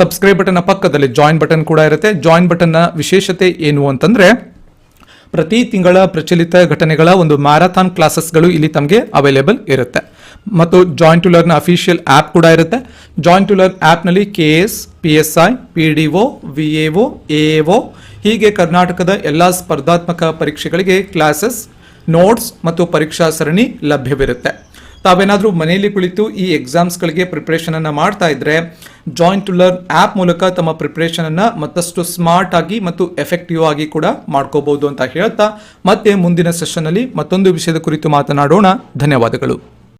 Speaker 1: ಸಬ್ಸ್ಕ್ರೈಬ್ ಬಟನ್ನ ಪಕ್ಕದಲ್ಲಿ ಜಾಯಿನ್ ಬಟನ್ ಕೂಡ ಇರುತ್ತೆ. ಜಾಯಿನ್ ಬಟನ್ನ ವಿಶೇಷತೆ ಏನು ಅಂತಂದರೆ, ಪ್ರತಿ ತಿಂಗಳ ಪ್ರಚಲಿತ ಘಟನೆಗಳ ಒಂದು ಮ್ಯಾರಥಾನ್ ಕ್ಲಾಸಸ್ಗಳು ಇಲ್ಲಿ ತಮಗೆ ಅವೈಲೇಬಲ್ ಇರುತ್ತೆ. ಮತ್ತು joint to learn official app ಕೂಡ ಇರುತ್ತೆ. ಜಾಯಿಂಟ್ ಟು ಲರ್ನ್ ಆ್ಯಪ್ನಲ್ಲಿ K S P S I P D O V A O A O ಹೀಗೆ ಕರ್ನಾಟಕದ ಎಲ್ಲ ಸ್ಪರ್ಧಾತ್ಮಕ ಪರೀಕ್ಷೆಗಳಿಗೆ ಕ್ಲಾಸಸ್ ನೋಟ್ಸ್ ಮತ್ತು ಪರೀಕ್ಷಾ ಸರಣಿ ಲಭ್ಯವಿರುತ್ತೆ. ತಾವೇನಾದರೂ ಮನೆಯಲ್ಲಿ ಕುಳಿತು ಈ ಎಕ್ಸಾಮ್ಸ್ಗಳಿಗೆ ಪ್ರಿಪ್ರೇಷನನ್ನು ಮಾಡ್ತಾ ಇದ್ದರೆ ಜಾಯಿಂಟ್ ಟು ಲರ್ನ್ ಆ್ಯಪ್ ಮೂಲಕ ತಮ್ಮ ಪ್ರಿಪ್ರೇಷನನ್ನು ಮತ್ತಷ್ಟು ಸ್ಮಾರ್ಟ್ ಆಗಿ ಮತ್ತು ಎಫೆಕ್ಟಿವ್ ಆಗಿ ಕೂಡ ಮಾಡ್ಕೋಬಹುದು ಅಂತ ಹೇಳ್ತಾ ಮತ್ತೆ ಮುಂದಿನ ಸೆಷನ್ನಲ್ಲಿ ಮತ್ತೊಂದು ವಿಷಯದ ಕುರಿತು ಮಾತನಾಡೋಣ. ಧನ್ಯವಾದಗಳು.